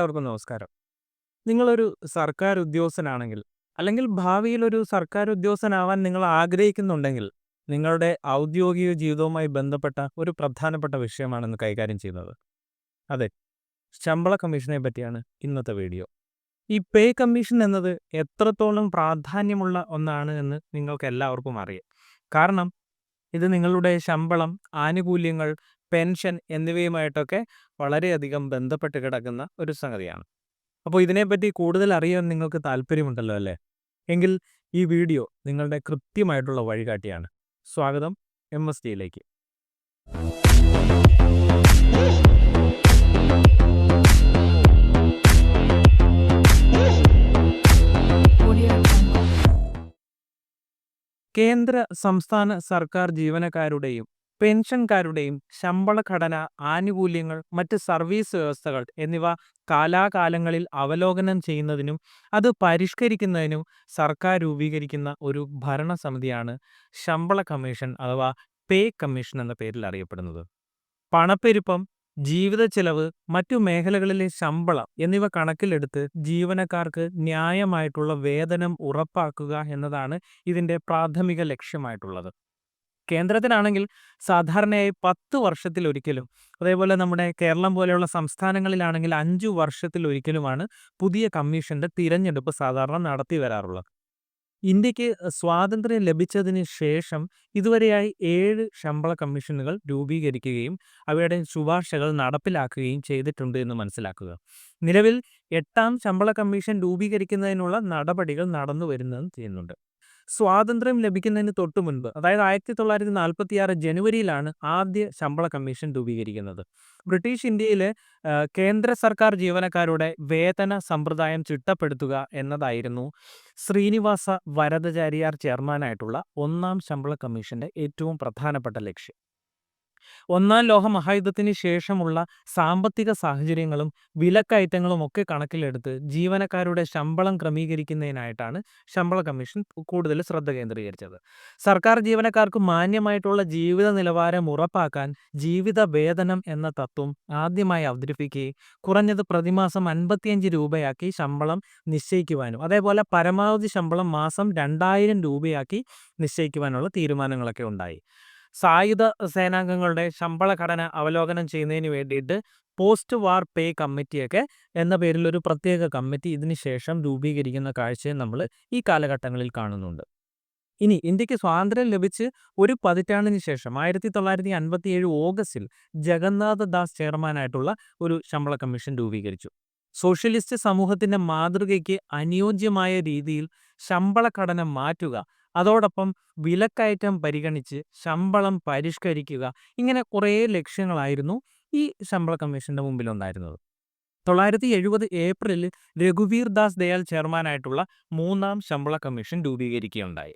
എല്ലാവർക്കും നമസ്കാരം. നിങ്ങളൊരു സർക്കാർ ഉദ്യോഗസ്ഥനാണെങ്കിൽ അല്ലെങ്കിൽ ഭാവിയിൽ ഒരു സർക്കാർ ഉദ്യോഗസ്ഥനാവാൻ നിങ്ങൾ ആഗ്രഹിക്കുന്നുണ്ടെങ്കിൽ നിങ്ങളുടെ ഔദ്യോഗിക ജീവിതവുമായി ബന്ധപ്പെട്ട ഒരു പ്രധാനപ്പെട്ട വിഷയമാണ് ഇന്ന് കൈകാര്യം ചെയ്യുന്നത്. അതെ ശമ്പള കമ്മീഷനെ പറ്റിയാണ് ഇന്നത്തെ വീഡിയോ. ഈ പേ കമ്മീഷൻ എന്നത് എത്രത്തോളം പ്രാധാന്യമുള്ള ഒന്നാണ് എന്ന് നിങ്ങൾക്ക് എല്ലാവർക്കും അറിയാം. കാരണം ഇത് നിങ്ങളുടെ ശമ്പളം ആനുകൂല്യങ്ങൾ പെൻഷൻ എന്നിവയുമായിട്ടൊക്കെ വളരെയധികം ബന്ധപ്പെട്ട് കിടക്കുന്ന ഒരു സംഗതിയാണ്. അപ്പോൾ ഇതിനെപ്പറ്റി കൂടുതൽ അറിയാൻ നിങ്ങൾക്ക് താല്പര്യമുണ്ടല്ലോ അല്ലേ? എങ്കിൽ ഈ വീഡിയോ നിങ്ങളുടെ കൃത്യമായിട്ടുള്ള വഴികാട്ടിയാണ്. സ്വാഗതം എം എസ് ഡിയിലേക്ക് കേന്ദ്ര സംസ്ഥാന സർക്കാർ ജീവനക്കാരുടെയും പെൻഷൻകാരുടെയും ശമ്പള ഘടന ആനുകൂല്യങ്ങൾ മറ്റ് സർവീസ് വ്യവസ്ഥകൾ എന്നിവ കാലാകാലങ്ങളിൽ അവലോകനം ചെയ്യുന്നതിനും അത് പരിഷ്കരിക്കുന്നതിനും സർക്കാർ രൂപീകരിക്കുന്ന ഒരു ഭരണസമിതിയാണ് ശമ്പള കമ്മീഷൻ അഥവാ പേ കമ്മീഷൻ എന്ന പേരിൽ അറിയപ്പെടുന്നത്. പണപ്പെരുപ്പം ജീവിത ചെലവ് മറ്റു മേഖലകളിലെ ശമ്പളം എന്നിവ കണക്കിലെടുത്ത് ജീവനക്കാർക്ക് ന്യായമായിട്ടുള്ള വേതനം ഉറപ്പാക്കുക എന്നതാണ് ഇതിന്റെ പ്രാഥമിക ലക്ഷ്യമായിട്ടുള്ളത്. കേന്ദ്രത്തിനാണെങ്കിൽ സാധാരണയായി പത്ത് വർഷത്തിലൊരിക്കലും അതേപോലെ നമ്മുടെ കേരളം പോലെയുള്ള സംസ്ഥാനങ്ങളിലാണെങ്കിൽ അഞ്ചു വർഷത്തിലൊരിക്കലുമാണ് പുതിയ കമ്മീഷന്റെ തിരഞ്ഞെടുപ്പ് സാധാരണ നടത്തി വരാറുള്ളത്. ഇന്ത്യയ്ക്ക് സ്വാതന്ത്ര്യം ലഭിച്ചതിന് ശേഷം ഇതുവരെയായി ഏഴ് ശമ്പള കമ്മീഷനുകൾ രൂപീകരിക്കുകയും അവയുടെ ശുപാർശകൾ നടപ്പിലാക്കുകയും ചെയ്തിട്ടുണ്ട് എന്ന് മനസ്സിലാക്കുക. നിലവിൽ എട്ടാം ശമ്പള കമ്മീഷൻ രൂപീകരിക്കുന്നതിനുള്ള നടപടികൾ നടന്നു വരുന്നതും ചെയ്യുന്നുണ്ട്. സ്വാതന്ത്ര്യം ലഭിക്കുന്നതിന് തൊട്ടു മുൻപ് അതായത് ആയിരത്തി തൊള്ളായിരത്തി നാൽപ്പത്തി ആറ് ജനുവരിയിലാണ് ആദ്യ ശമ്പള കമ്മീഷൻ രൂപീകരിക്കുന്നത്. ബ്രിട്ടീഷ് ഇന്ത്യയിലെ കേന്ദ്ര സർക്കാർ ജീവനക്കാരുടെ വേതന സമ്പ്രദായം ചിട്ടപ്പെടുത്തുക എന്നതായിരുന്നു ശ്രീനിവാസ വരദചാരിയാർ ചെയർമാനായിട്ടുള്ള ഒന്നാം ശമ്പള കമ്മീഷന്റെ ഏറ്റവും പ്രധാനപ്പെട്ട ലക്ഷ്യം. ഒന്നാം ലോക മഹായുദ്ധത്തിന് ശേഷമുള്ള സാമ്പത്തിക സാഹചര്യങ്ങളും വിലക്കയറ്റങ്ങളും ഒക്കെ കണക്കിലെടുത്ത് ജീവനക്കാരുടെ ശമ്പളം ക്രമീകരിക്കുന്നതിനായിട്ടാണ് ശമ്പള കമ്മീഷൻ കൂടുതൽ ശ്രദ്ധ കേന്ദ്രീകരിച്ചത്. സർക്കാർ ജീവനക്കാർക്ക് മാന്യമായിട്ടുള്ള ജീവിത നിലവാരം ഉറപ്പാക്കാൻ ജീവിത വേതനം എന്ന തത്വം ആദ്യമായി അവതരിപ്പിക്കുകയും കുറഞ്ഞത് പ്രതിമാസം അൻപത്തിയഞ്ച് രൂപയാക്കി ശമ്പളം നിശ്ചയിക്കുവാനും അതേപോലെ പരമാവധി ശമ്പളം മാസം രണ്ടായിരം രൂപയാക്കി നിശ്ചയിക്കുവാനുള്ള തീരുമാനങ്ങളൊക്കെ ഉണ്ടായി. സായുധ സേനാംഗങ്ങളുടെ ശമ്പള ഘടന അവലോകനം ചെയ്യുന്നതിന് വേണ്ടിയിട്ട് പോസ്റ്റ് വാർ പേ കമ്മിറ്റിയൊക്കെ എന്ന പേരിൽ ഒരു പ്രത്യേക കമ്മിറ്റി ഇതിന് ശേഷം രൂപീകരിക്കുന്ന കാഴ്ചയും നമ്മൾ ഈ കാലഘട്ടങ്ങളിൽ കാണുന്നുണ്ട്. ഇനി ഇന്ത്യയ്ക്ക് സ്വാതന്ത്ര്യം ലഭിച്ച് ഒരു പതിറ്റാണ്ടിന് ശേഷം ആയിരത്തി തൊള്ളായിരത്തി അൻപത്തി ഏഴ് ഓഗസ്റ്റിൽ ജഗന്നാഥ ദാസ് ചെയർമാനായിട്ടുള്ള ഒരു ശമ്പള കമ്മീഷൻ രൂപീകരിച്ചു. സോഷ്യലിസ്റ്റ് സമൂഹത്തിന്റെ മാതൃകയ്ക്ക് അനുയോജ്യമായ രീതിയിൽ ശമ്പള ഘടന മാറ്റുക അതോടൊപ്പം വിലക്കയറ്റം പരിഗണിച്ച് ശമ്പളം പരിഷ്കരിക്കുക ഇങ്ങനെ കുറേ ലക്ഷ്യങ്ങളായിരുന്നു ഈ ശമ്പള കമ്മീഷന്റെ മുമ്പിലുണ്ടായിരുന്നത് തൊള്ളായിരത്തി എഴുപത് ഏപ്രിലിൽ രഘുവീർ ദാസ് ദയാൽ ചെയർമാനായിട്ടുള്ള മൂന്നാം ശമ്പള കമ്മീഷൻ രൂപീകരിക്കുകയുണ്ടായി.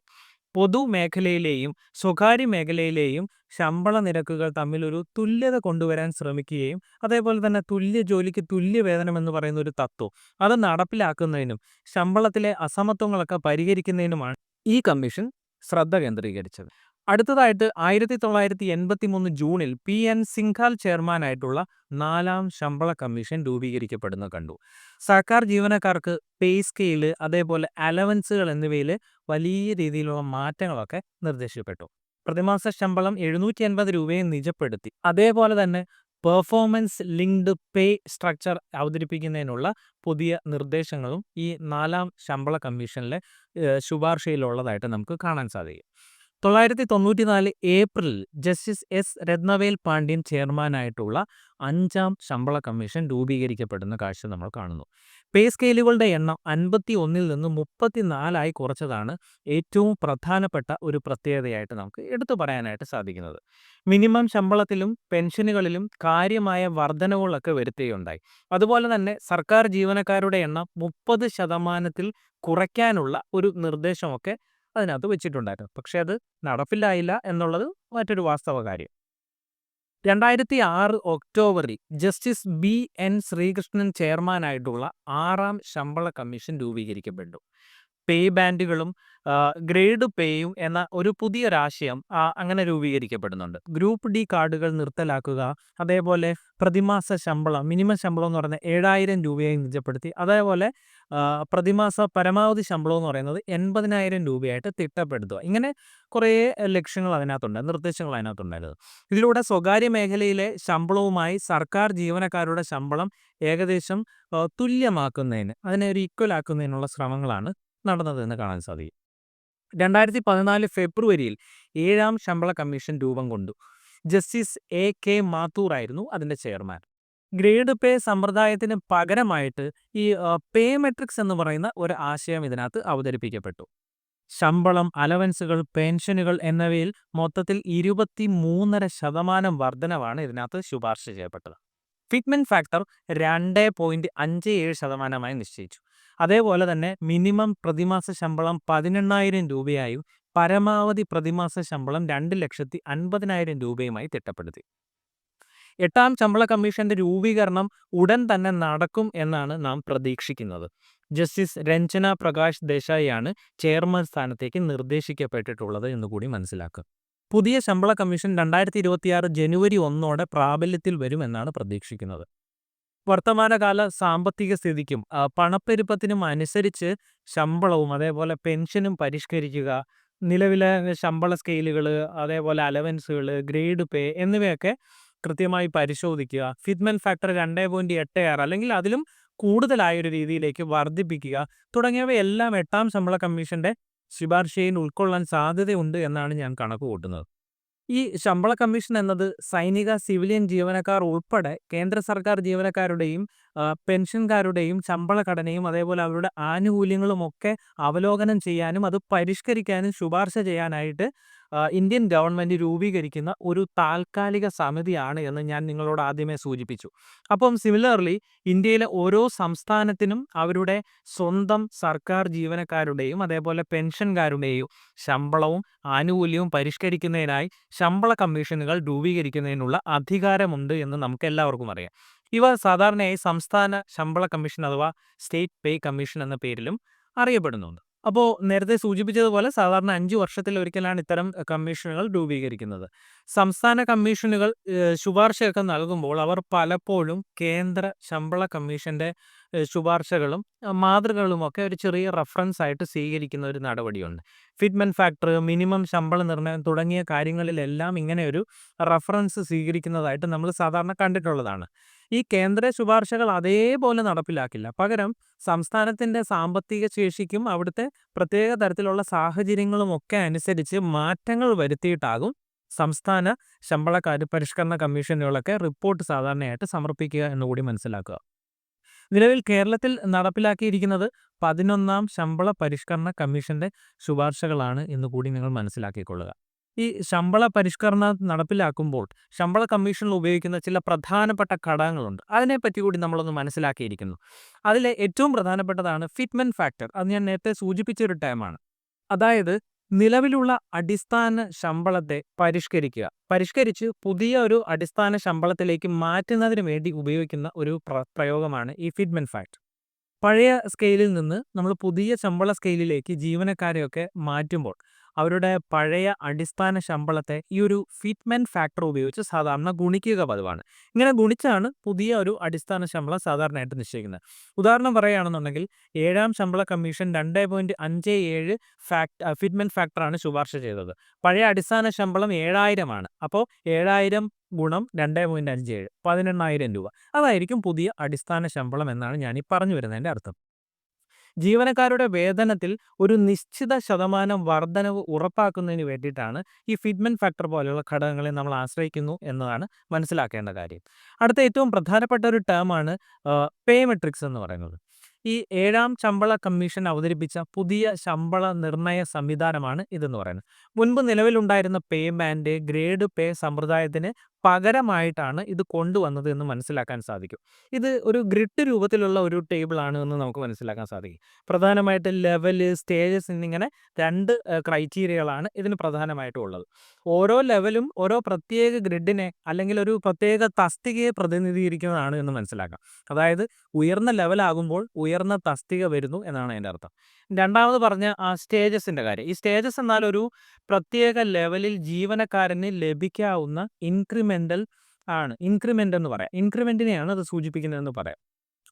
പൊതുമേഖലയിലെയും സ്വകാര്യ മേഖലയിലെയും ശമ്പള നിരക്കുകൾ തമ്മിലൊരു തുല്യത കൊണ്ടുവരാൻ ശ്രമിക്കുകയും അതേപോലെ തന്നെ തുല്യ ജോലിക്ക് തുല്യ വേതനം എന്ന് പറയുന്ന ഒരു തത്വം അത് നടപ്പിലാക്കുന്നതിനും ശമ്പളത്തിലെ അസമത്വങ്ങളൊക്കെ പരിഹരിക്കുന്നതിനുമാണ് ഈ കമ്മീഷൻ ശ്രദ്ധ കേന്ദ്രീകരിച്ചത്. അടുത്തതായിട്ട് ആയിരത്തി തൊള്ളായിരത്തി എൺപത്തി മൂന്ന് ജൂണിൽ പി എൻ സിംഘാൽ ചെയർമാനായിട്ടുള്ള നാലാം ശമ്പള കമ്മീഷൻ രൂപീകരിക്കപ്പെടുന്നത് കണ്ടു. സർക്കാർ ജീവനക്കാർക്ക് പേ സ്കെയിൽ അതേപോലെ അലവൻസുകൾ എന്നിവയിൽ വലിയ രീതിയിലുള്ള മാറ്റങ്ങളൊക്കെ നിർദ്ദേശിക്കപ്പെട്ടു പ്രതിമാസ ശമ്പളം എഴുന്നൂറ്റി എൺപത് രൂപയെ നിജപ്പെടുത്തി. അതേപോലെ തന്നെ പെർഫോമൻസ് ലിങ്ക്ഡ് പേ സ്ട്രക്ചർ അവതരിപ്പിക്കുന്നതിനുള്ള പുതിയ നിർദ്ദേശങ്ങളും ഈ നാലാം ശമ്പള കമ്മീഷനിലെ ശുപാർശയിലുള്ളതായിട്ട് നമുക്ക് കാണാൻ സാധിക്കും. തൊള്ളായിരത്തി തൊണ്ണൂറ്റി നാല് April justice S. Ratnavel Pandian ചെയർമാനായിട്ടുള്ള അഞ്ചാം ശമ്പള കമ്മീഷൻ രൂപീകരിക്കപ്പെടുന്ന കാഴ്ച നമ്മൾ കാണുന്നു. പേ സ്കെയിലുകളുടെ എണ്ണം അൻപത്തി ഒന്നിൽ നിന്ന് മുപ്പത്തിനാലായി കുറച്ചതാണ് ഏറ്റവും പ്രധാനപ്പെട്ട ഒരു പ്രത്യേകതയായിട്ട് നമുക്ക് എടുത്തു പറയാനായിട്ട് സാധിക്കുന്നത്. മിനിമം ശമ്പളത്തിലും പെൻഷനുകളിലും കാര്യമായ വർധനവുകളൊക്കെ വരുത്തുകയുണ്ടായി. അതുപോലെ തന്നെ സർക്കാർ ജീവനക്കാരുടെ എണ്ണം മുപ്പത് ശതമാനത്തിൽ കുറയ്ക്കാനുള്ള ഒരു നിർദ്ദേശമൊക്കെ അതിനകത്ത് വെച്ചിട്ടുണ്ടായിരുന്നു. പക്ഷേ അത് നടപ്പിലായില്ല എന്നുള്ളത് മറ്റൊരു വാസ്തവ കാര്യം രണ്ടായിരത്തി ആറ് ഒക്ടോബറിൽ ജസ്റ്റിസ് ബി എൻ ശ്രീകൃഷ്ണൻ ചെയർമാനായിട്ടുള്ള ആറാം ശമ്പള കമ്മീഷൻ രൂപീകരിക്കപ്പെട്ടു. പേ ബാൻഡുകളും ഗ്രേഡ് പേയും എന്ന ഒരു പുതിയൊരാശയം അങ്ങനെ രൂപീകരിക്കപ്പെടുന്നുണ്ട്. ഗ്രൂപ്പ് ഡി കാർഡുകൾ നിർത്തലാക്കുക അതേപോലെ പ്രതിമാസ ശമ്പളം മിനിമം ശമ്പളം എന്ന് പറയുന്നത് ഏഴായിരം രൂപയായി നിജപ്പെടുത്തി അതേപോലെ പ്രതിമാസ പരമാവധി ശമ്പളം എന്ന് പറയുന്നത് എൺപതിനായിരം രൂപയായിട്ട് തിട്ടപ്പെടുത്തുക. ഇങ്ങനെ കുറേ ലക്ഷ്യങ്ങൾ അതിനകത്തുണ്ട് നിർദ്ദേശങ്ങൾ അതിനകത്തുണ്ടായിരുന്നു ഇതിലൂടെ സ്വകാര്യ മേഖലയിലെ ശമ്പളവുമായി സർക്കാർ ജീവനക്കാരുടെ ശമ്പളം ഏകദേശം തുല്യമാക്കുന്നതിന് അതിനെ ഒരു ഈക്വൽ ആക്കുന്നതിനുള്ള ശ്രമങ്ങളാണ് നടന്നതെന്ന് കാണാൻ സാധിക്കും. രണ്ടായിരത്തി പതിനാല് ഫെബ്രുവരിയിൽ ഏഴാം ശമ്പള കമ്മീഷൻ രൂപം കൊണ്ടു. ജസ്റ്റിസ് എ കെ മാത്തൂർ ആയിരുന്നു അതിന്റെ ചെയർമാൻ. ഗ്രേഡ് പേ സമ്പ്രദായത്തിന് പകരമായിട്ട് ഈ പേ മെട്രിക്സ് എന്ന് പറയുന്ന ഒരു ആശയം ഇതിനകത്ത് അവതരിപ്പിക്കപ്പെട്ടു. ശമ്പളം അലവൻസുകൾ പെൻഷനുകൾ എന്നിവയിൽ മൊത്തത്തിൽ ഇരുപത്തി മൂന്നര ശതമാനം വർധനവാണ് ഇതിനകത്ത് ശുപാർശ ചെയ്യപ്പെട്ടത്. ഫിറ്റ്മെന്റ് ഫാക്ടർ രണ്ട് പോയിന്റ് അഞ്ച് ഏഴ് ശതമാനമായി നിശ്ചയിച്ചു. അതേപോലെ തന്നെ മിനിമം പ്രതിമാസ ശമ്പളം പതിനെണ്ണായിരം രൂപയായും പരമാവധി പ്രതിമാസ ശമ്പളം രണ്ട് ലക്ഷത്തി അൻപതിനായിരം രൂപയുമായി തിട്ടപ്പെടുത്തി. എട്ടാം ശമ്പള കമ്മീഷന്റെ രൂപീകരണം ഉടൻ തന്നെ നടക്കും എന്നാണ് നാം പ്രതീക്ഷിക്കുന്നത്. ജസ്റ്റിസ് രഞ്ജന പ്രകാശ് ദേശായിയാണ് ചെയർമാൻ സ്ഥാനത്തേക്ക് നിർദ്ദേശിക്കപ്പെട്ടിട്ടുള്ളത് എന്നുകൂടി മനസ്സിലാക്കുക പുതിയ ശമ്പള കമ്മീഷൻ രണ്ടായിരത്തി ഇരുപത്തിയാറ് ജനുവരി ഒന്നോടെ പ്രാബല്യത്തിൽ വരുമെന്നാണ് പ്രതീക്ഷിക്കുന്നത്. വർത്തമാനകാല സാമ്പത്തിക സ്ഥിതിക്കും പണപ്പെരുപ്പത്തിനും അനുസരിച്ച് ശമ്പളവും അതേപോലെ പെൻഷനും പരിഷ്കരിക്കുക നിലവിലെ ശമ്പള സ്കെയിലുകൾ അതേപോലെ അലവൻസുകൾ ഗ്രേഡ് പേ എന്നിവയൊക്കെ കൃത്യമായി പരിശോധിക്കുക. ഫിറ്റ്മെൻ ഫാക്ടർ രണ്ടേ പോയിന്റ് എട്ട് ആറ് അല്ലെങ്കിൽ അതിലും കൂടുതലായൊരു രീതിയിലേക്ക് വർദ്ധിപ്പിക്കുക. തുടങ്ങിയവയെല്ലാം എട്ടാം ശമ്പള കമ്മീഷന്റെ ശുപാർശയിൽ ഉൾക്കൊള്ളാൻ സാധ്യതയുണ്ട് എന്നാണ് ഞാൻ കണക്ക് കൂട്ടുന്നത് ഈ ശമ്പള കമ്മീഷൻ എന്നത് സൈനിക സിവിലിയൻ ജീവനക്കാർ ഉൾപ്പെടെ കേന്ദ്ര സർക്കാർ ജീവനക്കാരുടെയും പെൻഷൻകാരുടെയും ശമ്പള ഘടനയും അതേപോലെ അവരുടെ ആനുകൂല്യങ്ങളും ഒക്കെ അവലോകനം ചെയ്യാനും അത് പരിഷ്കരിക്കാനും ശുപാർശ ചെയ്യാനായിട്ട് ഇന്ത്യൻ ഗവൺമെന്റ് രൂപീകരിക്കുന്ന ഒരു താൽക്കാലിക സമിതിയാണ് എന്ന് ഞാൻ നിങ്ങളോട് ആദ്യമേ സൂചിപ്പിച്ചു. അപ്പം സിമിലർലി ഇന്ത്യയിലെ ഓരോ സംസ്ഥാനത്തിനും അവരുടെ സ്വന്തം സർക്കാർ ജീവനക്കാരുടെയും അതേപോലെ പെൻഷൻകാരുടെയും ശമ്പളവും ആനുകൂല്യവും പരിഷ്കരിക്കുന്നതിനായി ശമ്പള കമ്മീഷനുകൾ രൂപീകരിക്കുന്നതിനുള്ള അധികാരമുണ്ട് എന്ന് നമുക്ക് എല്ലാവർക്കും അറിയാം. ഇവ സാധാരണയായി സംസ്ഥാന ശമ്പള കമ്മീഷൻ അഥവാ സ്റ്റേറ്റ് പേ കമ്മീഷൻ എന്ന പേരിലും അറിയപ്പെടുന്നുണ്ട്. അപ്പോൾ നേരത്തെ സൂചിപ്പിച്ചതുപോലെ സാധാരണ അഞ്ച് വർഷത്തിലൊരിക്കലാണ് ഇത്തരം കമ്മീഷനുകൾ രൂപീകരിക്കുന്നത്. സംസ്ഥാന കമ്മീഷനുകൾ ശുപാർശയൊക്കെ നൽകുമ്പോൾ അവർ പലപ്പോഴും കേന്ദ്ര ശമ്പള കമ്മീഷന്റെ ശുപാർശകളും മാതൃകകളുമൊക്കെ ഒരു ചെറിയ റഫറൻസ് ആയിട്ട് സ്വീകരിക്കുന്ന ഒരു നടപടിയുണ്ട്. ഫിറ്റ്മെന്റ് ഫാക്ടർ മിനിമം ശമ്പള നിർണയം തുടങ്ങിയ കാര്യങ്ങളിലെല്ലാം ഇങ്ങനെ ഒരു റഫറൻസ് സ്വീകരിക്കുന്നതായിട്ട് നമ്മൾ സാധാരണ കണ്ടിട്ടുള്ളതാണ്. ഈ കേന്ദ്ര ശുപാർശകൾ അതേപോലെ നടപ്പിലാക്കില്ല. പകരം സംസ്ഥാനത്തിന്റെ സാമ്പത്തിക ശേഷിക്കും അവിടുത്തെ പ്രത്യേക തരത്തിലുള്ള സാഹചര്യങ്ങളും ഒക്കെ അനുസരിച്ച് മാറ്റങ്ങൾ വരുത്തിയിട്ടാകും സംസ്ഥാന ശമ്പളക്കാർ പരിഷ്കരണ കമ്മീഷനുകളൊക്കെ റിപ്പോർട്ട് സാധാരണയായിട്ട് സമർപ്പിക്കുക എന്നുകൂടി മനസ്സിലാക്കുക. നിലവിൽ കേരളത്തിൽ നടപ്പിലാക്കിയിരിക്കുന്നത് പതിനൊന്നാം ശമ്പള പരിഷ്കരണ കമ്മീഷന്റെ ശുപാർശകളാണ് എന്ന് കൂടി നിങ്ങൾ മനസ്സിലാക്കിക്കൊള്ളുക. ഈ ശമ്പള പരിഷ്കരണം നടപ്പിലാക്കുമ്പോൾ ശമ്പള കമ്മീഷനിൽ ഉപയോഗിക്കുന്ന ചില പ്രധാനപ്പെട്ട ഘടകങ്ങളുണ്ട്. അതിനെപ്പറ്റി കൂടി നമ്മളൊന്ന് മനസ്സിലാക്കിയിരിക്കുന്നു. അതിലെ ഏറ്റവും പ്രധാനപ്പെട്ടതാണ് ഫിറ്റ്മെന്റ് ഫാക്ടർ. അത് ഞാൻ നേരത്തെ സൂചിപ്പിച്ചൊരു ടൈമാണ്. അതായത് നിലവിലുള്ള അടിസ്ഥാന ശമ്പളത്തെ പരിഷ്കരിക്കുക. പരിഷ്കരിച്ച് പുതിയ ഒരു അടിസ്ഥാന ശമ്പളത്തിലേക്ക് മാറ്റുന്നതിന് വേണ്ടി ഉപയോഗിക്കുന്ന ഒരു പ്രയോഗമാണ് ഈ ഫിറ്റ്മെൻ ഫാക്ട്. പഴയ സ്കെയിലിൽ നിന്ന് നമ്മൾ പുതിയ ശമ്പള സ്കെയിലിലേക്ക് ജീവനക്കാരെയൊക്കെ മാറ്റുമ്പോൾ അവരുടെ പഴയ അടിസ്ഥാന ശമ്പളത്തെ ഈ ഒരു ഫിറ്റ്മെന്റ് ഫാക്ടർ ഉപയോഗിച്ച് സാധാരണ ഗുണിക്കുക പതിവാണ്. ഇങ്ങനെ ഗുണിച്ചാണ് പുതിയ ഒരു അടിസ്ഥാന ശമ്പളം സാധാരണയായിട്ട് നിശ്ചയിക്കുന്നത്. ഉദാഹരണം പറയുകയാണെന്നുണ്ടെങ്കിൽ ഏഴാം ശമ്പള കമ്മീഷൻ രണ്ട് പോയിന്റ് അഞ്ച് ഏഴ് ഫാക്ട് ഫിറ്റ്മെന്റ് ഫാക്ടറാണ് ശുപാർശ ചെയ്തത്. പഴയ അടിസ്ഥാന ശമ്പളം ഏഴായിരമാണ് അപ്പോൾ ഏഴായിരം ഗുണം രണ്ട് പോയിന്റ് അഞ്ച് ഏഴ് പതിനെണ്ണായിരം രൂപ. അതായിരിക്കും പുതിയ അടിസ്ഥാന ശമ്പളം എന്നാണ് ഞാൻ ഈ പറഞ്ഞു വരുന്നതിന്റെ അർത്ഥം. ജീവനക്കാരുടെ വേതനത്തിൽ ഒരു നിശ്ചിത ശതമാനം വർധനവ് ഉറപ്പാക്കുന്നതിന് വേണ്ടിയിട്ടാണ് ഈ ഫിറ്റ്മെന്റ് ഫാക്ടർ പോലെയുള്ള ഘടകങ്ങളെ നമ്മൾ ആശ്രയിക്കുന്നു എന്നതാണ് മനസ്സിലാക്കേണ്ട കാര്യം. അടുത്ത ഏറ്റവും പ്രധാനപ്പെട്ട ഒരു ടേമാണ് പേ മെട്രിക്സ് എന്ന് പറയുന്നത്. ഈ ഏഴാം ശമ്പള കമ്മീഷൻ അവതരിപ്പിച്ച പുതിയ ശമ്പള നിർണയ സംവിധാനമാണ് ഇതെന്ന് പറയുന്നത്. മുൻപ് നിലവിലുണ്ടായിരുന്ന പേ ബാൻഡ് ഗ്രേഡ് പേ സമ്പ്രദായത്തിന് പകരമായിട്ടാണ് ഇത് കൊണ്ടുവന്നത് എന്ന് മനസ്സിലാക്കാൻ സാധിക്കും. ഇത് ഒരു ഗ്രിഡ് രൂപത്തിലുള്ള ഒരു ടേബിൾ ആണ് എന്ന് നമുക്ക് മനസ്സിലാക്കാൻ സാധിക്കും. പ്രധാനമായിട്ട് ലെവൽ സ്റ്റേജസ് എന്നിങ്ങനെ 2 ഏഹ്, ക്രൈറ്റീരിയകളാണ് ഇതിന് പ്രധാനമായിട്ടും ഉള്ളത്. ഓരോ ലെവലും ഓരോ പ്രത്യേക ഗ്രിഡിനെ അല്ലെങ്കിൽ ഒരു പ്രത്യേക തസ്തികയെ പ്രതിനിധീകരിക്കുന്നതാണ് എന്ന് മനസ്സിലാക്കാം. അതായത് ഉയർന്ന ലെവലാകുമ്പോൾ ഉയർന്ന തസ്തിക വരുന്നു എന്നാണ് അതിന്റെ അർത്ഥം. രണ്ടാമത് പറഞ്ഞ ആ സ്റ്റേജസിന്റെ കാര്യം. ഈ സ്റ്റേജസ് എന്നാൽ ഒരു പ്രത്യേക ലെവലിൽ ജീവനക്കാരന് ലഭിക്കാവുന്ന ഇൻക്രിമെന്റൽ ആണ്. ഇൻക്രിമെന്റ് എന്ന് പറയാം. ഇൻക്രിമെന്റിനെയാണ് അത് സൂചിപ്പിക്കുന്നത് എന്ന് പറയാം.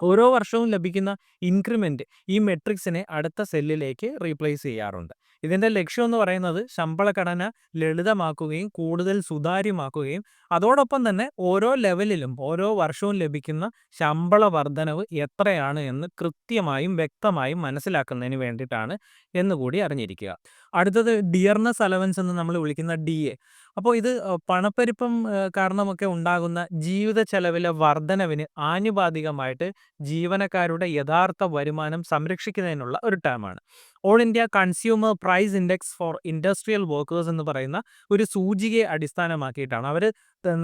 ഓരോ വർഷവും ലഭിക്കുന്ന ഇൻക്രിമെന്റ് ഈ മെട്രിക്സിനെ അടുത്ത സെല്ലിലേക്ക് റീപ്ലേസ് ചെയ്യാറുണ്ട്. ഇതിന്റെ ലക്ഷ്യം എന്ന് പറയുന്നത് ശമ്പള ഘടന ലളിതമാക്കുകയും കൂടുതൽ സുതാര്യമാക്കുകയും അതോടൊപ്പം തന്നെ ഓരോ ലെവലിലും ഓരോ വർഷവും ലഭിക്കുന്ന ശമ്പള വർധനവ് എത്രയാണ് എന്ന് കൃത്യമായും വ്യക്തമായും മനസ്സിലാക്കുന്നതിന് വേണ്ടിയിട്ടാണ് എന്നുകൂടി അറിഞ്ഞിരിക്കുക. അടുത്തത് ഡിയർനസ് അലവൻസ് എന്ന് നമ്മൾ വിളിക്കുന്ന ഡി എ അപ്പോൾ ഇത് പണപ്പെരുപ്പം കാരണമൊക്കെ ഉണ്ടാകുന്ന ജീവിത ചെലവിലെ വർധനവിന് ആനുപാതികമായിട്ട് ജീവനക്കാരുടെ യഥാർത്ഥ വരുമാനം സംരക്ഷിക്കുന്നതിനുള്ള ഒരു ടേമാണ്. All India consumer price index for industrial workers എന്ന് പറയുന്ന ഒരു സൂചികയെ അടിസ്ഥാനമാക്കിയിട്ടാണ് അവർ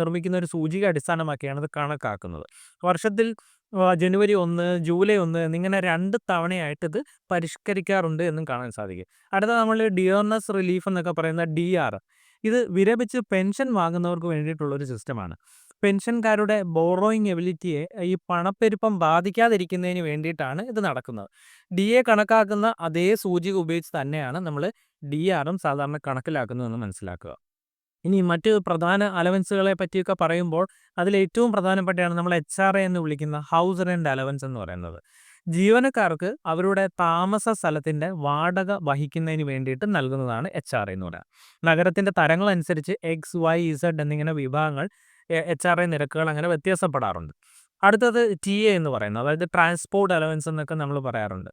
നിർമ്മിക്കുന്ന ഒരു സൂചിക അടിസ്ഥാനമാക്കിയാണ് അത് കണക്കാക്കുന്നത്. വർഷത്തിൽ ജനുവരി ഒന്ന് ജൂലൈ ഒന്ന് എന്നിങ്ങനെ രണ്ട് തവണയായിട്ട് ഇത് പരിഷ്കരിക്കാറുണ്ട് എന്നും കാണാൻ സാധിക്കും. അടുത്ത നമ്മൾ ഡിയർനെസ് റിലീഫ് എന്നൊക്കെ പറയുന്ന ഡിആർ. ഇത് വിരമിച്ച് പെൻഷൻ വാങ്ങുന്നവർക്ക് വേണ്ടിയിട്ടുള്ളൊരു സിസ്റ്റമാണ്. പെൻഷൻകാരുടെ ബോറോയിങ് എബിലിറ്റിയെ ഈ പണപ്പെരുപ്പം ബാധിക്കാതിരിക്കുന്നതിന് വേണ്ടിയിട്ടാണ് ഇത് നടക്കുന്നത്. ഡി എ കണക്കാക്കുന്ന അതേ സൂചിക ഉപയോഗിച്ച് തന്നെയാണ് നമ്മൾ ഡി ആറും സാധാരണ കണക്കിലാക്കുന്നതെന്ന് മനസ്സിലാക്കുക. ഇനി മറ്റ് പ്രധാന അലവൻസുകളെ പറ്റിയൊക്കെ പറയുമ്പോൾ അതിൽ ഏറ്റവും പ്രധാനപ്പെട്ടയാണ് നമ്മൾ എ എന്ന് വിളിക്കുന്ന ഹൗസ് റെന്റ് അലവൻസ് എന്ന് പറയുന്നത്. ജീവനക്കാർക്ക് അവരുടെ താമസ സ്ഥലത്തിന്റെ വാടക വഹിക്കുന്നതിന് വേണ്ടിയിട്ട് നൽകുന്നതാണ് എച്ച് ആർ എന്ന് പറയുന്നത്. നഗരത്തിന്റെ തരങ്ങളനുസരിച്ച് എക്സ്, വൈ, ഇസഡ് എന്നിങ്ങനെ വിഭാഗങ്ങൾ എ ഐ നിരക്കുകൾ അങ്ങനെ വ്യത്യാസപ്പെടാറുണ്ട്. അടുത്തത് ടി എ എന്ന് പറയുന്നത് അതായത് ട്രാൻസ്പോർട്ട് അലവൻസ് എന്നൊക്കെ നമ്മൾ പറയാറുണ്ട്.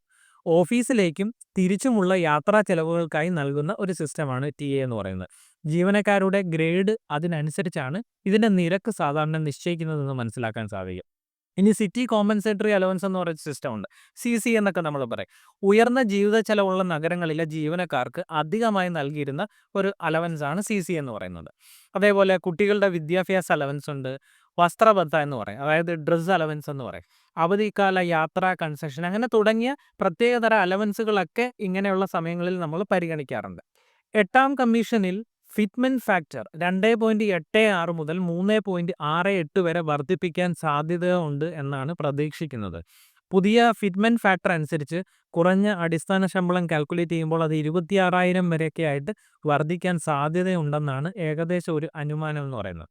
ഓഫീസിലേക്കും തിരിച്ചുമുള്ള യാത്രാ ചെലവുകൾക്കായി നൽകുന്ന ഒരു സിസ്റ്റമാണ് ടി എ എന്ന് പറയുന്നത്. ജീവനക്കാരുടെ ഗ്രേഡ് അതിനനുസരിച്ചാണ് ഇതിന്റെ നിരക്ക് സാധാരണ നിശ്ചയിക്കുന്നതെന്ന് മനസ്സിലാക്കാൻ സാധിക്കും. ഇനി സിറ്റി കോമ്പൻസേറ്ററി അലവൻസ് എന്ന് പറയുന്ന സിസ്റ്റം ഉണ്ട്. സി സി എന്നൊക്കെ നമ്മൾ പറയും. ഉയർന്ന ജീവിത ചെലവുള്ള നഗരങ്ങളിലെ ജീവനക്കാർക്ക് അധികമായി നൽകിയിരുന്ന ഒരു അലവൻസ് ആണ് സി സി എന്ന് പറയുന്നത്. അതേപോലെ കുട്ടികളുടെ വിദ്യാഭ്യാസ അലവൻസ് ഉണ്ട്. വസ്ത്രബദ്ധ എന്ന് പറയും. അതായത് ഡ്രസ് അലവൻസ് എന്ന് പറയും. അവധിക്കാല യാത്രാ കൺസെഷൻ അങ്ങനെ തുടങ്ങിയ പ്രത്യേകതര അലവൻസുകളൊക്കെ ഇങ്ങനെയുള്ള സമയങ്ങളിൽ നമ്മൾ പരിഗണിക്കാറുണ്ട്. എട്ടാം കമ്മീഷനിൽ ഫിറ്റ്മെന്റ് ഫാക്ടർ 2.86 മുതൽ 3.68 വരെ വർദ്ധിപ്പിക്കാൻ സാധ്യതയുണ്ട് എന്നാണ് പ്രതീക്ഷിക്കുന്നത്. പുതിയ ഫിറ്റ്മെന്റ് ഫാക്ടർ അനുസരിച്ച് കുറഞ്ഞ അടിസ്ഥാന ശമ്പളം കാൽക്കുലേറ്റ് ചെയ്യുമ്പോൾ അത് 26,000 വരെയൊക്കെ ആയിട്ട് വർദ്ധിക്കാൻ സാധ്യതയുണ്ടെന്നാണ് ഏകദേശം ഒരു അനുമാനം എന്ന് പറയുന്നത്.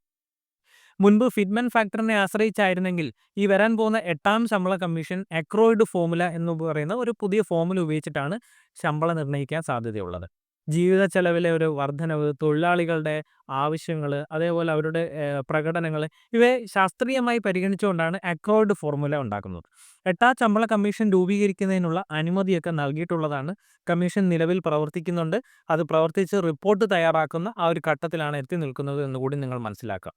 മുൻപ് ഫിറ്റ്മെന്റ് ഫാക്ടറിനെ ആശ്രയിച്ചായിരുന്നെങ്കിൽ ഈ വരാൻ പോകുന്ന എട്ടാം ശമ്പള കമ്മീഷൻ അക്രോയിഡ് ഫോമുല എന്ന് പറയുന്ന ഒരു പുതിയ ഫോമുല ഉപയോഗിച്ചിട്ടാണ് ശമ്പളം നിർണയിക്കാൻ സാധ്യതയുള്ളത്. ജീവിത ചെലവിലെ ഒരു വർധനവ്, തൊഴിലാളികളുടെ ആവശ്യങ്ങൾ, അതേപോലെ അവരുടെ പ്രകടനങ്ങൾ ഇവയെ ശാസ്ത്രീയമായി പരിഗണിച്ചുകൊണ്ടാണ് അക്കോർഡ് ഫോർമുല ഉണ്ടാക്കുന്നത്. എട്ടാം ശമ്പള കമ്മീഷൻ രൂപീകരിക്കുന്നതിനുള്ള അനുമതിയൊക്കെ നൽകിയിട്ടുള്ളതാണ്. കമ്മീഷൻ നിലവിൽ പ്രവർത്തിക്കുന്നുണ്ട്. അത് പ്രവർത്തിച്ച് റിപ്പോർട്ട് തയ്യാറാക്കുന്ന ആ ഒരു ഘട്ടത്തിലാണ് എത്തി നിൽക്കുന്നത് എന്നുകൂടി നിങ്ങൾ മനസ്സിലാക്കുക.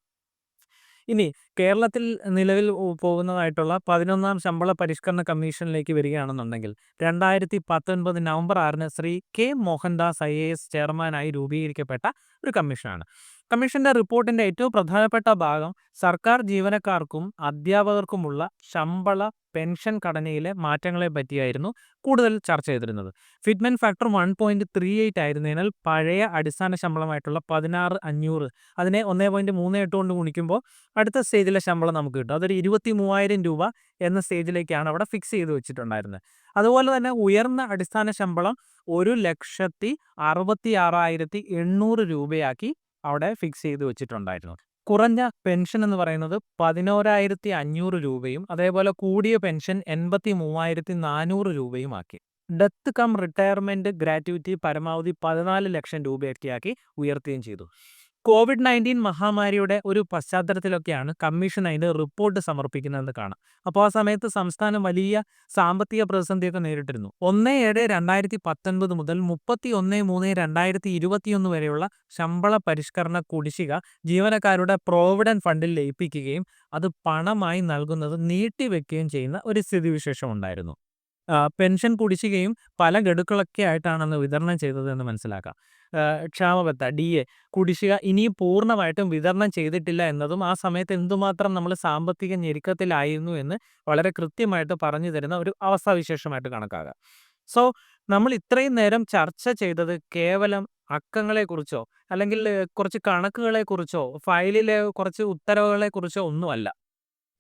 ഇനി കേരളത്തിൽ നിലവിൽ പോകുന്നതായിട്ടുള്ള 11ാം ശമ്പള പരിഷ്കരണ കമ്മീഷനിലേക്ക് വരികയാണെന്നുണ്ടെങ്കിൽ 2019 November 6-ന് Shri K. Mohandas I A S ചെയർമാനായി രൂപീകരിക്കപ്പെട്ട ഒരു കമ്മീഷനാണ്. കമ്മീഷന്റെ റിപ്പോർട്ടിന്റെ ഏറ്റവും പ്രധാനപ്പെട്ട ഭാഗം സർക്കാർ ജീവനക്കാർക്കും അധ്യാപകർക്കുമുള്ള ശമ്പള, പെൻഷൻ ഘടനയിലെ മാറ്റങ്ങളെ പറ്റിയായിരുന്നു കൂടുതൽ ചർച്ച ചെയ്തിരുന്നത്. ഫിറ്റ്മെൻ ഫാക്ടർ 1.38 ആയിരുന്നതിനാൽ പഴയ അടിസ്ഥാന ശമ്പളമായിട്ടുള്ള 16,500 അതിനെ 1.38 കൊണ്ട് ഗുണിക്കുമ്പോൾ അടുത്ത സ്റ്റേജിലെ ശമ്പളം നമുക്ക് കിട്ടും. അതൊരു 23,000 രൂപ എന്ന സ്റ്റേജിലേക്കാണ് അവിടെ ഫിക്സ് ചെയ്ത് വെച്ചിട്ടുണ്ടായിരുന്നത്. അതുപോലെ തന്നെ ഉയർന്ന അടിസ്ഥാന ശമ്പളം 1,66,800 രൂപയാക്കി അവിടെ ഫിക്സ് ചെയ്ത് വെച്ചിട്ടുണ്ടായിരുന്നു. കുറഞ്ഞ പെൻഷൻ എന്ന് പറയുന്നത് 11,500 രൂപയും അതേപോലെ കൂടിയ പെൻഷൻ 83,400 രൂപയും ആക്കി. ഡെത്ത് കം റിട്ടയർമെന്റ് ഗ്രാറ്റുവിറ്റി പരമാവധി പതിനാല് ലക്ഷം രൂപയൊക്കെയാക്കി ഉയർത്തുകയും ചെയ്തു. കോവിഡ് 19 മഹാമാരിയുടെ ഒരു പശ്ചാത്തലത്തിലൊക്കെയാണ് കമ്മീഷൻ അതിന്റെ റിപ്പോർട്ട് സമർപ്പിക്കുന്നതെന്ന് കാണാം. അപ്പോൾ ആ സമയത്ത് സംസ്ഥാനം വലിയ സാമ്പത്തിക പ്രതിസന്ധിയൊക്കെ നേരിട്ടിരുന്നു. 1/7/2019 മുതൽ 31/3/2021 വരെയുള്ള ശമ്പള പരിഷ്കരണ കുടിശ്ശിക ജീവനക്കാരുടെ പ്രോവിഡന്റ് ഫണ്ടിൽ ലയിപ്പിക്കുകയും അത് പണമായി നൽകുന്നത് നീട്ടിവെക്കുകയും ചെയ്യുന്ന ഒരു സ്ഥിതിവിശേഷം ഉണ്ടായിരുന്നു. പെൻഷൻ കുടിശ്ശികയും പല ഗഡുക്കളൊക്കെ ആയിട്ടാണ് അന്ന് വിതരണം ചെയ്തത് എന്ന് മനസ്സിലാക്കാം ക്ഷാമബത്ത ഡി എ കുടിശ്ശിക ഇനിയും പൂർണമായിട്ടും വിതരണം ചെയ്തിട്ടില്ല എന്നതും ആ സമയത്ത് എന്തുമാത്രം നമ്മൾ സാമ്പത്തിക ഞെരുക്കത്തിലായിരുന്നു എന്ന് വളരെ കൃത്യമായിട്ട് പറഞ്ഞു തരുന്ന ഒരു അവസ്ഥാവിശേഷമായിട്ട് കണക്കാക്കാം. സോ നമ്മൾ ഇത്രയും നേരം ചർച്ച ചെയ്തത് കേവലം അക്കങ്ങളെക്കുറിച്ചോ അല്ലെങ്കിൽ കുറച്ച് കണക്കുകളെക്കുറിച്ചോ ഫയലിലെ കുറച്ച് ഉത്തരവുകളെക്കുറിച്ചോ ഒന്നുമല്ല.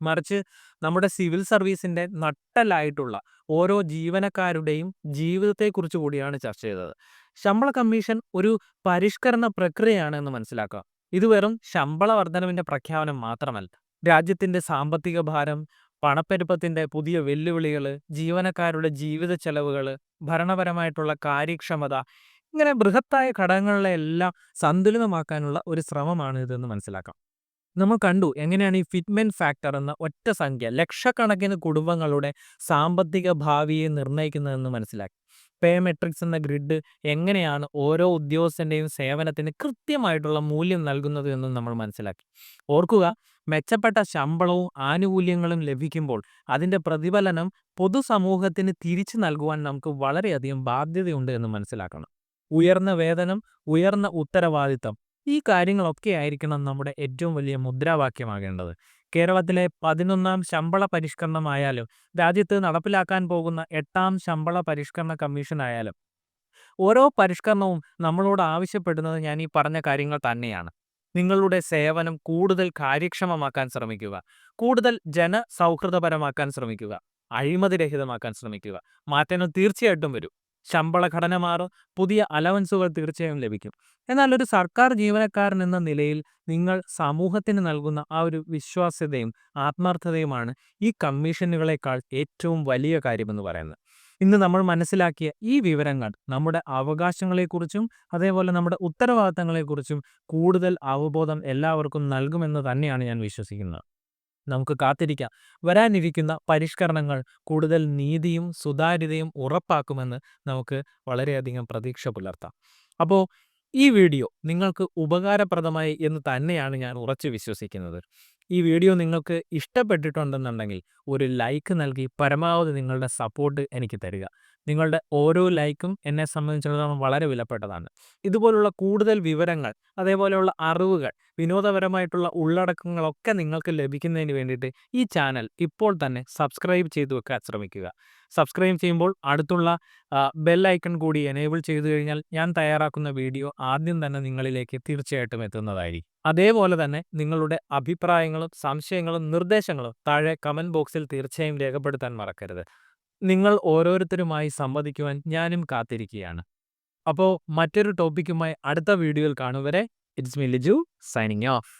മറിച്ച് നമ്മുടെ സിവിൽ സർവീസിന്റെ നട്ടലായിട്ടുള്ള ഓരോ ജീവനക്കാരുടെയും ജീവിതത്തെക്കുറിച്ച് കൂടിയാണ് ചർച്ച ചെയ്തത്. ശമ്പള കമ്മീഷൻ ഒരു പരിഷ്കരണ പ്രക്രിയയാണ് എന്ന് മനസ്സിലാക്കുക ഇത് വെറും ശമ്പള വർധനവിന്റെ പ്രഖ്യാപനം മാത്രമല്ല. രാജ്യത്തിന്റെ സാമ്പത്തിക ഭാരം പണപ്പെരുപ്പത്തിന്റെ പുതിയ വെല്ലുവിളികൾ ജീവനക്കാരുടെ ജീവിത ചെലവുകൾ ഭരണപരമായിട്ടുള്ള കാര്യക്ഷമത ഇങ്ങനെ ബൃഹത്തായ ഘടകങ്ങളെ എല്ലാം സന്തുലിതമാക്കാനുള്ള ഒരു ശ്രമമാണ് ഇതെന്ന് മനസ്സിലാക്കാം. നമ്മൾ കണ്ടു എങ്ങനെയാണ് ഈ ഫിറ്റ്മെന്റ് ഫാക്ടർ എന്ന ഒറ്റ സംഖ്യ ലക്ഷക്കണക്കിന് കുടുംബങ്ങളുടെ സാമ്പത്തിക ഭാവിയെ നിർണയിക്കുന്നതെന്ന് മനസ്സിലാക്കി. പേ മെട്രിക്സ് എന്ന ഗ്രിഡ് എങ്ങനെയാണ് ഓരോ ഉദ്യോഗസ്ഥന്റെയും സേവനത്തിന് കൃത്യമായിട്ടുള്ള മൂല്യം നൽകുന്നത് എന്നും നമ്മൾ മനസ്സിലാക്കി. ഓർക്കുക മെച്ചപ്പെട്ട ശമ്പളവും ആനുകൂല്യങ്ങളും ലഭിക്കുമ്പോൾ അതിന്റെ പ്രതിഫലനം പൊതുസമൂഹത്തിന് തിരിച്ചു നൽകുവാൻ നമുക്ക് വളരെയധികം ബാധ്യതയുണ്ട് എന്ന് മനസ്സിലാക്കണം. ഉയർന്ന വേതനം ഉയർന്ന ഉത്തരവാദിത്തം ഈ കാര്യങ്ങളൊക്കെ ആയിരിക്കണം നമ്മുടെ ഏറ്റവും വലിയ മുദ്രാവാക്യമാകേണ്ടത്. കേരളത്തിലെ പതിനൊന്നാം ശമ്പള പരിഷ്കരണമായാലും രാജ്യത്ത് നടപ്പിലാക്കാൻ പോകുന്ന എട്ടാം ശമ്പള പരിഷ്കരണ കമ്മീഷൻ ആയാലും ഓരോ പരിഷ്കരണവും നമ്മളോട് ആവശ്യപ്പെടുന്നത് ഞാൻ ഈ പറഞ്ഞ കാര്യങ്ങൾ തന്നെയാണ്. നിങ്ങളുടെ സേവനം കൂടുതൽ കാര്യക്ഷമമാക്കാൻ ശ്രമിക്കുക കൂടുതൽ ജനസൗഹൃദപരമാക്കാൻ ശ്രമിക്കുക അഴിമതിരഹിതമാക്കാൻ ശ്രമിക്കുക. മാറ്റങ്ങൾ തീർച്ചയായിട്ടും വരും. ശമ്പള ഘടന മാറും പുതിയ അലവൻസുകൾ തീർച്ചയായും ലഭിക്കും. എന്നാൽ ഒരു സർക്കാർ ജീവനക്കാരൻ എന്ന നിലയിൽ നിങ്ങൾ സമൂഹത്തിന് നൽകുന്ന ആ ഒരു വിശ്വാസ്യതയും ആത്മാർത്ഥതയുമാണ് ഈ കമ്മീഷനുകളെക്കാൾ ഏറ്റവും വലിയ കാര്യമെന്ന് പറയുന്നത്. ഇന്ന് നമ്മൾ മനസ്സിലാക്കിയ ഈ വിവരങ്ങൾ നമ്മുടെ അവകാശങ്ങളെക്കുറിച്ചും അതേപോലെ നമ്മുടെ ഉത്തരവാദിത്തങ്ങളെക്കുറിച്ചും കൂടുതൽ അവബോധം എല്ലാവർക്കും നൽകുമെന്ന് തന്നെയാണ് ഞാൻ വിശ്വസിക്കുന്നത്. നമുക്ക് കാത്തിരിക്കാം. വരാനിരിക്കുന്ന പരിഷ്കരണങ്ങൾ കൂടുതൽ നീതിയും സുതാര്യതയും ഉറപ്പാക്കുമെന്ന് നമുക്ക് വളരെയധികം പ്രതീക്ഷ പുലർത്താം. അപ്പോൾ ഈ വീഡിയോ നിങ്ങൾക്ക് ഉപകാരപ്രദമായി എന്ന് തന്നെയാണ് ഞാൻ ഉറച്ചു വിശ്വസിക്കുന്നത്. ഈ വീഡിയോ നിങ്ങൾക്ക് ഇഷ്ടപ്പെട്ടിട്ടുണ്ടെന്നുണ്ടെങ്കിൽ ഒരു ലൈക്ക് നൽകി പരമാവധി നിങ്ങളുടെ സപ്പോർട്ട് എനിക്ക് തരിക. നിങ്ങളുടെ ഓരോ ലൈക്കും എന്നെ സംബന്ധിച്ചിടത്തോളം വളരെ വിലപ്പെട്ടതാണ്. ഇതുപോലുള്ള കൂടുതൽ വിവരങ്ങൾ അതേപോലെയുള്ള അറിവുകൾ വിനോദപരമായിട്ടുള്ള ഉള്ളടക്കങ്ങളൊക്കെ നിങ്ങൾക്ക് ലഭിക്കുന്നതിന് വേണ്ടിയിട്ട് ഈ ചാനൽ ഇപ്പോൾ തന്നെ സബ്സ്ക്രൈബ് ചെയ്തു വെക്കാൻ ശ്രമിക്കുക. സബ്സ്ക്രൈബ് ചെയ്യുമ്പോൾ അടുത്തുള്ള ബെൽ ഐക്കൺ കൂടി എനേബിൾ ചെയ്തു കഴിഞ്ഞാൽ ഞാൻ തയ്യാറാക്കുന്ന വീഡിയോ ആദ്യം തന്നെ നിങ്ങളിലേക്ക് തീർച്ചയായിട്ടും എത്തുന്നതായിരിക്കും. അതേപോലെ തന്നെ നിങ്ങളുടെ അഭിപ്രായങ്ങളും സംശയങ്ങളും നിർദ്ദേശങ്ങളും താഴെ കമന്റ് ബോക്സിൽ തീർച്ചയായും രേഖപ്പെടുത്താൻ മറക്കരുത്. നിങ്ങൾ ഓരോരുത്തരുമായി സംവദിക്കുവാൻ ഞാനും കാത്തിരിക്കുകയാണ്. അപ്പോൾ മറ്റൊരു ടോപ്പിക്കുമായി അടുത്ത വീഡിയോയിൽ കാണുവരെ it's me Liju signing off